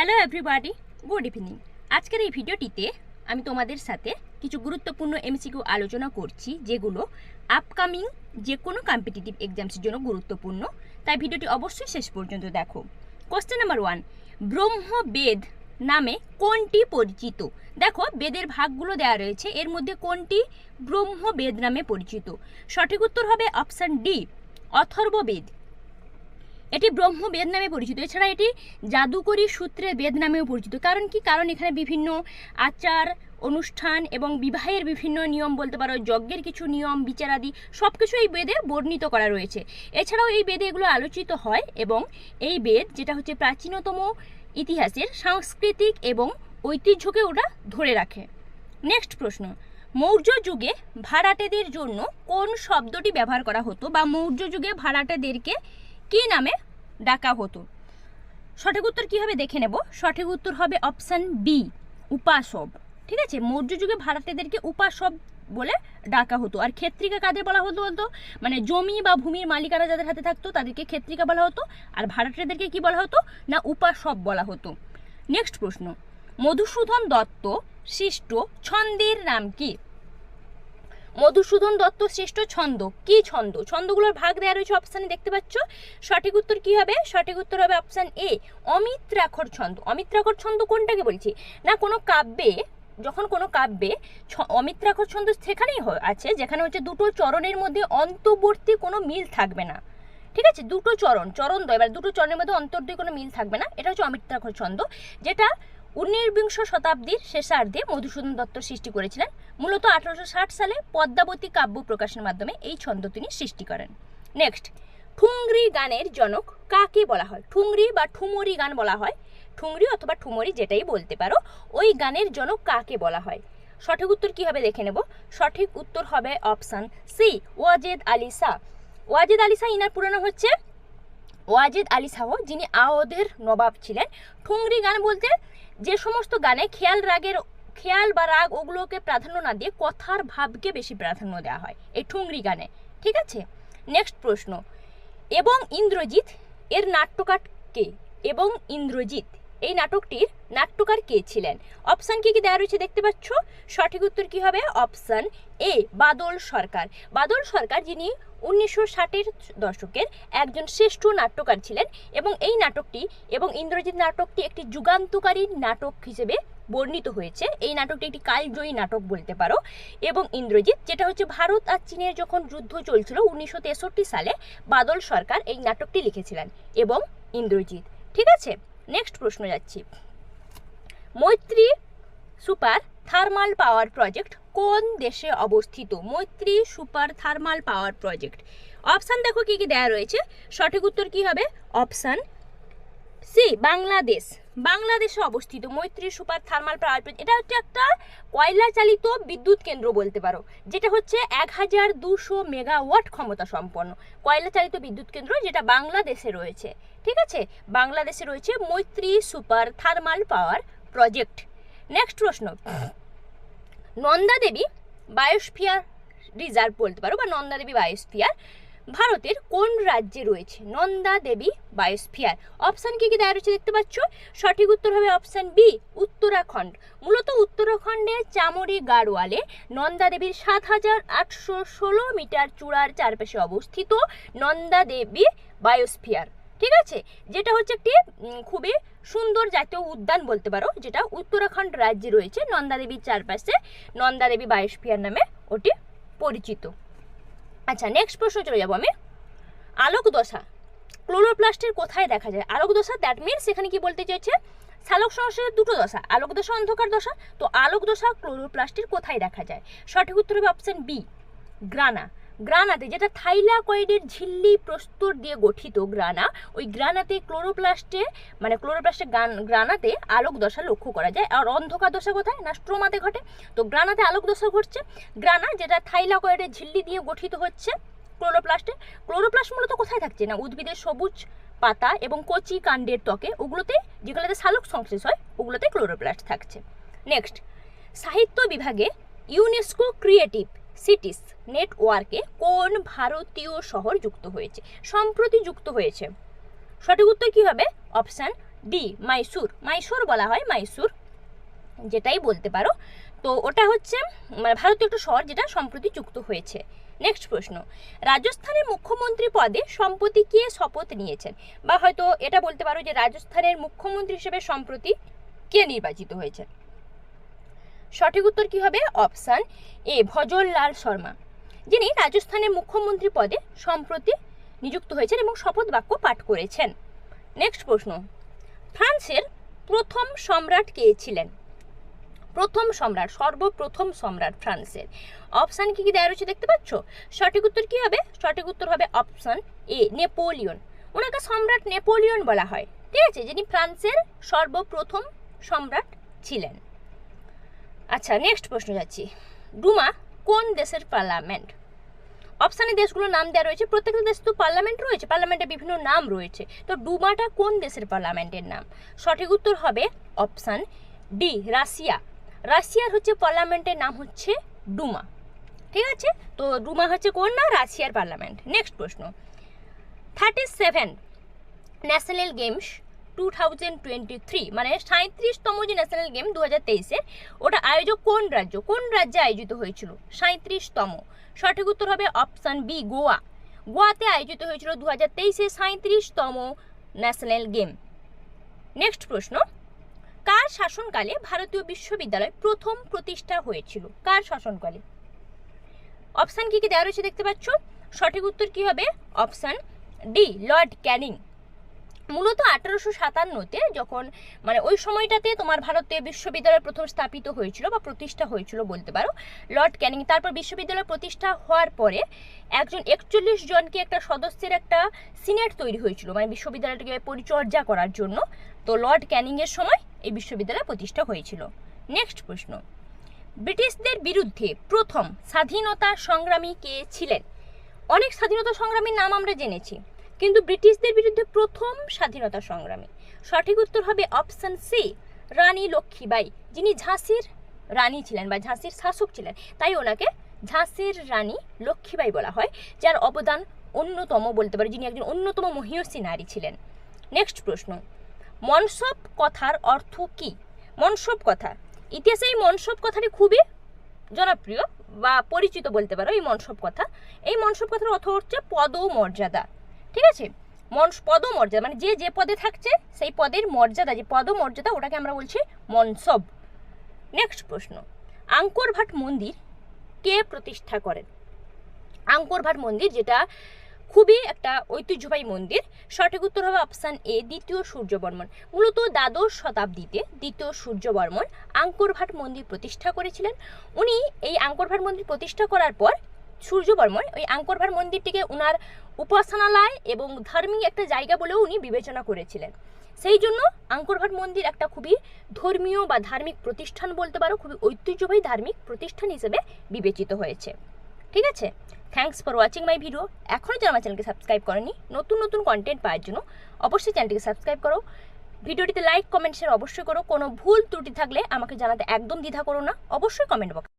Hello everybody good evening আজকের এই ভিডিওটিতে আমি তোমাদের সাথে কিছু গুরুত্বপূর্ণ এমসিকিউ আলোচনা করছি, যেগুলো আপকামিং যে কোনো কম্পিটিটিভ এক্সামসের জন্য গুরুত্বপূর্ণ। তাই ভিডিওটি অবশ্যই শেষ পর্যন্ত দেখো। কোশ্চেন নাম্বার ওয়ান ব্রহ্মবেদ নামে কোনটি পরিচিত? দেখো, বেদের ভাগগুলো দেওয়া রয়েছে, এর মধ্যে কোনটি ব্রহ্মবেদ নামে পরিচিত? সঠিক উত্তর হবে অপশান ডি অথর্ববেদ এটি ব্রহ্ম বেদ নামে পরিচিত। এছাড়া এটি জাদুকরী সূত্রের বেদ নামেও পরিচিত। কারণ কি? কারণ এখানে বিভিন্ন আচার, অনুষ্ঠান এবং বিবাহের বিভিন্ন নিয়ম বলতে পারো, যজ্ঞের কিছু নিয়ম, বিচারাদি সব কিছু এই বেদে বর্ণিত করা রয়েছে। এছাড়াও এই বেদে এগুলো আলোচিত হয় এবং এই বেদ, যেটা হচ্ছে প্রাচীনতম ইতিহাসের সাংস্কৃতিক এবং ঐতিহ্যকে ওটা ধরে রাখে। নেক্সট প্রশ্ন। মৌর্য যুগে ভাড়াটেদের জন্য কোন শব্দটি ব্যবহার করা হতো বা মৌর্য যুগে ভাড়াটেদেরকে কি নামে ডাকা হতো? সঠিক উত্তর কী হবে দেখে নেব? সঠিক উত্তর হবে অপশান বি উপাসব। ঠিক আছে? মৌর্য যুগে ভাড়াটেদেরকে উপাসব বলে ডাকা হতো। আর ক্ষেত্রিকা কাদের বলা হতো বলতো? মানে জমি বা ভূমির মালিকারা যাদের হাতে থাকতো, তাদেরকে ক্ষেত্রিকা বলা হতো। আর ভাড়াটেদেরকে কি বলা হতো? না, উপাসব বলা হতো। নেক্সট প্রশ্ন। মধুসূদন দত্ত, সৃষ্ট ছন্দের নাম কি? মধুসূদন দত্ত শ্রেষ্ঠ ছন্দ। কি ছন্দ? ছন্দগুলোর ভাগ দেওয়া রয়েছে অপশানে দেখতে পাচ্ছ? সঠিক উত্তর কি হবে? সঠিক উত্তর হবে অপশান এ অমিত্রাক্ষর ছন্দ। অমিত্রাক্ষর ছন্দ কোনটাকে বলছি? না, কোনো কাব্যে, যখন কোনো কাব্যে অমিত্রাক্ষর ছন্দ সেখানেই আছে, যেখানে হচ্ছে দুটো চরণের মধ্যে অন্তর্বর্তী কোনো মিল থাকবে না। ঠিক আছে? দুটো চরণ চরণ দ্বয় এবার দুটো চরণের মধ্যে অন্তর্দ্বয় কোনো মিল থাকবে না। এটা হচ্ছে অমিত্রাক্ষর ছন্দ, যেটা ঊনবিংশ শতাব্দীর শেষার্ধে মধুসূদন দত্ত সৃষ্টি করেছিলেন। মূলত আঠারোশো ষাট সালে পদ্মাবতী কাব্য প্রকাশের মাধ্যমে এই ছন্দ তিনি সৃষ্টি করেন। নেক্সট, ঠুংরি গানের জনক কাকে বলা হয়? ঠুংরি বা ঠুমরি গান বলা হয়। ঠুংরি অথবা ঠুমরি যেটাই বলতে পারো, ওই গানের জনক কাকে বলা হয়? সঠিক উত্তর কি হবে দেখে নেব? সঠিক উত্তর হবে অপশান সি, ওয়াজেদ আলী শাহ। ওয়াজেদ আলী শাহ ইনার পুরানো হচ্ছে? ওয়াজেদ আলী শাহ যিনি আওধের নবাব ছিলেন। ঠুংরি গান বলতে যে সমস্ত গানে খেয়াল রাগের, খেয়াল বা রাগ ওগুলোকে প্রাধান্য না দিয়ে কথার ভাবকে বেশি প্রাধান্য দেওয়া হয় এই ঠুংরি গানে, ঠিক আছে? নেক্সট প্রশ্ন। এবং ইন্দ্রজিৎ এর নাট্যকার কে? এবং ইন্দ্রজিৎ, এই নাটকটির নাট্যকার কে ছিলেন? অপশান কি কি দেওয়া রয়েছে দেখতে পাচ্ছ? সঠিক উত্তর কি হবে? অপশান এ বাদল সরকার। বাদল সরকার যিনি উনিশশো ষাটের দশকের একজন শ্রেষ্ঠ নাট্যকার ছিলেন এবং এই নাটকটি এবং ইন্দ্রজিৎ নাটকটি একটি যুগান্তকারী নাটক হিসেবে বর্ণিত হয়েছে। এই নাটকটি একটি কালজয়ী নাটক বলতে পারো। এবং ইন্দ্রজিৎ, যেটা হচ্ছে ভারত আর চীনের যখন যুদ্ধ চলছিল উনিশশো তেষট্টি সালে, বাদল সরকার এই নাটকটি লিখেছিলেন এবং ইন্দ্রজিৎ। ঠিক আছে? নেক্সট প্রশ্ন যাচ্ছি। মৈত্রী সুপার থার্মাল পাওয়ার প্রজেক্ট কোন দেশে অবস্থিত? Maitree super thermal power project option দেখো কি কি দেওয়া রয়েছে? সঠিক উত্তর কি হবে? Option C Bangladesh. বাংলাদেশে অবস্থিত Maitree super thermal power plant এটা হচ্ছে একটা কয়লা চালিত বিদ্যুৎ কেন্দ্র বলতে পারো, যেটা হচ্ছে এক হাজার দুশো মেগাওয়াট ক্ষমতা সম্পন্ন। কয়লা চালিত বিদ্যুৎ কেন্দ্র যেটা বাংলাদেশে রয়েছে। ঠিক আছে? বাংলাদেশে রয়েছে Maitree super thermal power project next প্রশ্ন। নন্দা দেবী বায়োস্ফিয়ার রিজার্ভ বলতে পারো বা নন্দা দেবী বায়োস্ফিয়ার ভারতের কোন রাজ্যে রয়েছে? নন্দা দেবী বায়োস্ফিয়ার। অপশান কি কি দেওয়া রয়েছে দেখতে পাচ্ছ? সঠিক উত্তর হবে অপশান বি, উত্তরাখণ্ড। মূলত উত্তরাখণ্ডের চামড়ি গাড়োয়ালে নন্দা দেবীর সাত হাজার আটশো ষোলো মিটার চূড়ার চারপাশে অবস্থিত নন্দা দেবী বায়োস্ফিয়ার। ঠিক আছে? যেটা হচ্ছে একটি খুবই সুন্দর জাতীয় উদ্যান বলতে পারো, যেটা উত্তরাখণ্ড রাজ্যে রয়েছে নন্দা দেবীর চারপাশে নন্দা দেবী বায়োস্ফিয়ার নামে ওটি পরিচিত। আচ্ছা নেক্সট প্রশ্ন চলে যাব আমি। আলোক দশা ক্লোরোপ্লাস্টের কোথায় দেখা যায়? আলোক দশা দ্যাট মিনস এখানে কি বলতে চাইছে? সালোক সংশ্লেষের দুটো দশা আলোক দশা অন্ধকার দশা, তো আলোক দশা ক্লোরোপ্লাস্টের কোথায় দেখা যায়? সঠিক উত্তর হবে অপশন বি গ্রানা। গ্রানাতে, যেটা থাইলাকয়েডের ঝিল্লি প্রস্তর দিয়ে গঠিত গ্রানা, ওই গ্রানাতে ক্লোরোপ্লাস্টে মানে ক্লোরোপ্লাস্টের গান, গ্রানাতে আলোক দশা লক্ষ্য করা যায়। আর অন্ধকার দশা কোথায়? না, স্ট্রোমাতে ঘটে। তো গ্রানাতে আলোক দশা ঘটছে। গ্রানা, যেটা থাইলাকয়েডের ঝিল্লি দিয়ে গঠিত হচ্ছে ক্লোরোপ্লাস্টে, ক্লোরোপ্লাস্ট মূলত কোথায় থাকছে? না, উদ্ভিদের সবুজ পাতা এবং কচি কাণ্ডের ত্বকে, ওগুলোতে, যেগুলোতে সালোক সংশ্লেষ হয়, ওগুলোতে ক্লোরোপ্লাস্ট থাকছে। নেক্সট, সাহিত্য বিভাগে ইউনেস্কো ক্রিয়েটিভ সিটিস নেটওয়ার্কে কোন ভারতীয় শহর যুক্ত হয়েছে? সম্প্রতি যুক্ত হয়েছে। সঠিক উত্তর কি হবে? অপশান ডি মাইসুর মাইসুর বলা হয় মাইসুর যেটাই বলতে পারো। তো ওটা হচ্ছে মানে ভারতীয় একটা শহর যেটা সম্প্রতি যুক্ত হয়েছে। নেক্সট প্রশ্ন। রাজস্থানের মুখ্যমন্ত্রী পদে সম্প্রতি কে শপথ নিয়েছেন? বা হয়তো এটা বলতে পারো যে রাজস্থানের মুখ্যমন্ত্রী হিসেবে সম্প্রতি কে নির্বাচিত হয়েছে সঠিক উত্তর কি হবে? Option A, Bhajanlal Sharma. যিনি রাজস্থানের মুখ্যমন্ত্রী পদে সম্প্রতি নিযুক্ত হয়েছেন এবং শপথ বাক্য পাঠ করেছেন। নেক্সট প্রশ্ন। ফ্রান্সের প্রথম সম্রাট কে ছিলেন? প্রথম সম্রাট, সর্বপ্রথম সম্রাট ফ্রান্সের। অপশান কি কি দেওয়া রয়েছে দেখতে পাচ্ছ? সঠিক উত্তর কি হবে? সঠিক উত্তর হবে অপশান এ, নেপোলিয়ন। ওনাকে সম্রাট নেপোলিয়ন বলা হয়। ঠিক আছে, যিনি ফ্রান্সের সর্বপ্রথম সম্রাট ছিলেন। আচ্ছা নেক্সট প্রশ্ন যাচ্ছি। ডুমা কোন দেশের পার্লামেন্ট অপশানে দেশগুলোর নাম দেওয়া রয়েছে, প্রত্যেকটা দেশ তো পার্লামেন্ট রয়েছে পার্লামেন্টে বিভিন্ন নাম রয়েছে। তো ডুমাটা কোন দেশের পার্লামেন্টের নাম? সঠিক উত্তর হবে অপশান ডি, রাশিয়া। রাশিয়ার হচ্ছে পার্লামেন্টের নাম হচ্ছে ডুমা। ঠিক আছে? তো ডুমা হচ্ছে কোন না? রাশিয়ার পার্লামেন্ট নেক্সট প্রশ্ন। Thirty seven national games two thousand twenty three মানে সাঁত্রিশতম যে ন্যাশনাল গেম দু হাজার তেইশের ওটা আয়োজক কোন রাজ্য? কোন রাজ্যে আয়োজিত হয়েছিল? সাঁত্রিশতম সঠিক উত্তর হবে অপশান বি গোয়া। গোয়াতে আয়োজিত হয়েছিল দু হাজার তেইশে সাঁত্রিশতম ন্যাশনাল গেম নেক্সট প্রশ্ন। কার শাসনকালে ভারতীয় বিশ্ববিদ্যালয় প্রথম প্রতিষ্ঠা হয়েছিল? কার শাসনকালে? অপশান কি কি দেওয়া রয়েছে দেখতে পাচ্ছ? সঠিক উত্তর কি হবে? অপশান ডি লর্ড ক্যানিং মূলত আঠারোশো সাতান্নতে যখন মানে ওই সময়টাতে তোমার ভারতে বিশ্ববিদ্যালয় প্রথম স্থাপিত হয়েছিল বা প্রতিষ্ঠা হয়েছিল বলতে পারো, লর্ড ক্যানিং। তারপর বিশ্ববিদ্যালয় প্রতিষ্ঠা হওয়ার পরে একজন একচল্লিশ জনকে একটা সদস্যের একটা সিনেট তৈরি হয়েছিল মানে বিশ্ববিদ্যালয়টাকে পরিচর্যা করার জন্য। তো লর্ড ক্যানিংয়ের সময় এই বিশ্ববিদ্যালয় প্রতিষ্ঠা হয়েছিল। নেক্সট প্রশ্ন। ব্রিটিশদের বিরুদ্ধে প্রথম স্বাধীনতা সংগ্রামী কে ছিলেন? অনেক স্বাধীনতা সংগ্রামীর নাম আমরা জেনেছি। কিন্তু ব্রিটিশদের বিরুদ্ধে প্রথম স্বাধীনতা সংগ্রামী। সঠিক উত্তর হবে অপশন সি, রানী লক্ষ্মীবাই, যিনি ঝাঁসির রানী ছিলেন বা ঝাঁসির শাসক ছিলেন। তাই ওনাকে ঝাঁসির রানী লক্ষ্মীবাই বলা হয়, যার অবদান অন্যতম বলতে পারে, যিনি একজন অন্যতম মহিয়সী নারী ছিলেন। নেক্সট প্রশ্ন, মনসব কথার অর্থ কি? মনসব কথা। ইতিহাসে এই মনসব কথাটি খুবই জনপ্রিয় বা পরিচিত বলতে পারো, এই মনসব কথা। এই মনসব কথার অর্থ হচ্ছে পদ মর্যাদা ঠিক আছে? মন পদমর্যাদা মানে যে যে পদে থাকছে, সেই পদের মর্যাদা, যে পদমর্যাদা ওটাকে আমরা বলছি মনসব। নেক্সট প্রশ্ন। আঙ্কর ভাট মন্দির কে প্রতিষ্ঠা করেন? আঙ্কর ভাট মন্দির যেটা খুবই একটা ঐতিহ্যবাহী মন্দির। সঠিক উত্তর হবে অপশান এ দ্বিতীয় সূর্যবর্মন। মূলত দ্বাদশ শতাব্দীতে দ্বিতীয় সূর্যবর্মন আঙ্কর ভাট মন্দির প্রতিষ্ঠা করেছিলেন। উনি এই আঙ্কর ভাট মন্দির প্রতিষ্ঠা করার পর সূর্যবর্মন ওই আঙ্কর ভাট মন্দিরটিকে উনার উপাসনালয় এবং ধার্মিক একটা জায়গা বলেও উনি বিবেচনা করেছিলেন। সেই জন্য আঙ্করভাট মন্দির একটা খুবই ধর্মীয় বা ধার্মিক প্রতিষ্ঠান বলতে পারো, খুবই ঐতিহ্যবাহী ধার্মিক প্রতিষ্ঠান হিসেবে বিবেচিত হয়েছে। ঠিক আছে? Thanks for watching my video এখনও যারা আমার চ্যানেলকে সাবস্ক্রাইব করেনি, নতুন নতুন কন্টেন্ট পাওয়ার জন্য অবশ্যই চ্যানেলটিকে সাবস্ক্রাইব করো। ভিডিওটিতে লাইক কমেন্ট শেয়ার অবশ্যই করো। কোনো ভুল ত্রুটি থাকলে আমাকে জানাতে একদম দ্বিধা করো না। অবশ্যই কমেন্ট বক্স